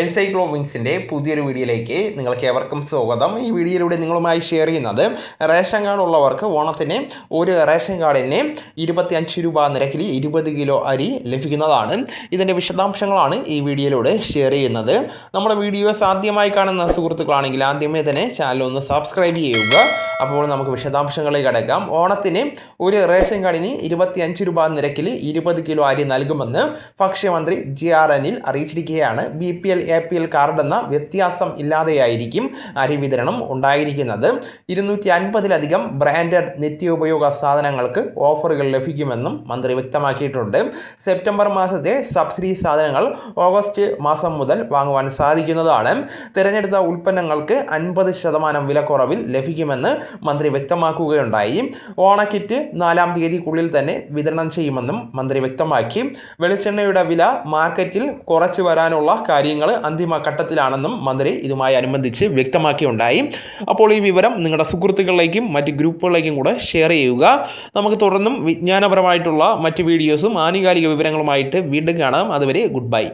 എൻസൈക്ലോവിങ്സിന്റെ പുതിയൊരു വീഡിയോയിലേക്ക് നിങ്ങൾക്ക് ഏവർക്കും സ്വാഗതം. ഈ വീഡിയോയിലൂടെ നിങ്ങളുമായി ഷെയർ ചെയ്യുന്നത് റേഷൻ കാർഡ് ഉള്ളവർക്ക് ഓണത്തിന് ഒരു റേഷൻ കാർഡിന് ഇരുപത്തിയഞ്ച് രൂപ നിരക്കിൽ ഇരുപത് കിലോ അരി ലഭിക്കുന്നതാണ്. ഇതിന്റെ വിശദാംശങ്ങളാണ് ഈ വീഡിയോയിലൂടെ ഷെയർ ചെയ്യുന്നത്. നമ്മുടെ വീഡിയോസ് ആദ്യമായി കാണുന്ന സുഹൃത്തുക്കളാണെങ്കിൽ ആദ്യമേ തന്നെ ചാനൽ ഒന്ന് സബ്സ്ക്രൈബ് ചെയ്യുക. അപ്പോൾ നമുക്ക് വിശദാംശങ്ങളിലേക്ക് കടക്കാം. ഓണത്തിന് ഒരു റേഷൻ കാർഡിന് ഇരുപത്തി അഞ്ച് രൂപ നിരക്കിൽ ഇരുപത് കിലോ അരി നൽകുമെന്ന് ഭക്ഷ്യമന്ത്രി G R എനിൽ അറിയിച്ചിരിക്കുകയാണ്. B P L A P L card എന്ന വ്യത്യാസം ഇല്ലാതെയായിരിക്കും അരി വിതരണം ഉണ്ടായിരിക്കുന്നത്. ഇരുന്നൂറ്റി അൻപതിലധികം ബ്രാൻഡഡ് നിത്യോപയോഗ സാധനങ്ങൾക്ക് ഓഫറുകൾ ലഭിക്കുമെന്നും മന്ത്രി വ്യക്തമാക്കിയിട്ടുണ്ട്. സെപ്റ്റംബർ മാസത്തെ സബ്സിഡി സാധനങ്ങൾ ഓഗസ്റ്റ് മാസം മുതൽ വാങ്ങുവാൻ സാധിക്കുന്നതാണ്. തിരഞ്ഞെടുത്ത ഉൽപ്പന്നങ്ങൾക്ക് അൻപത് ശതമാനം വിലക്കുറവിൽ ലഭിക്കുമെന്ന് മന്ത്രി വ്യക്തമാക്കുകയുണ്ടായി. ഓണക്കിറ്റ് നാലാം തീയതിക്കുള്ളിൽ തന്നെ വിതരണം ചെയ്യുമെന്നും മന്ത്രി വ്യക്തമാക്കി. വെളിച്ചെണ്ണയുടെ വില മാർക്കറ്റിൽ കുറച്ചു വരാനുള്ള കാര്യങ്ങൾ അന്തിമഘട്ടത്തിലാണെന്നും മന്ത്രി ഇതുമായി അനുബന്ധിച്ച് വ്യക്തമാക്കിയുണ്ടായി. അപ്പോൾ ഈ വിവരം നിങ്ങളുടെ സുഹൃത്തുക്കളിലേക്കും മറ്റ് ഗ്രൂപ്പുകളിലേക്കും കൂടെ ഷെയർ ചെയ്യുക. നമുക്ക് തുടർന്നും വിജ്ഞാനപരമായിട്ടുള്ള മറ്റ് വീഡിയോസും ആനുകാലിക വിവരങ്ങളുമായിട്ട് വീണ്ടും കാണാം. അതുവരെ ഗുഡ് ബൈ.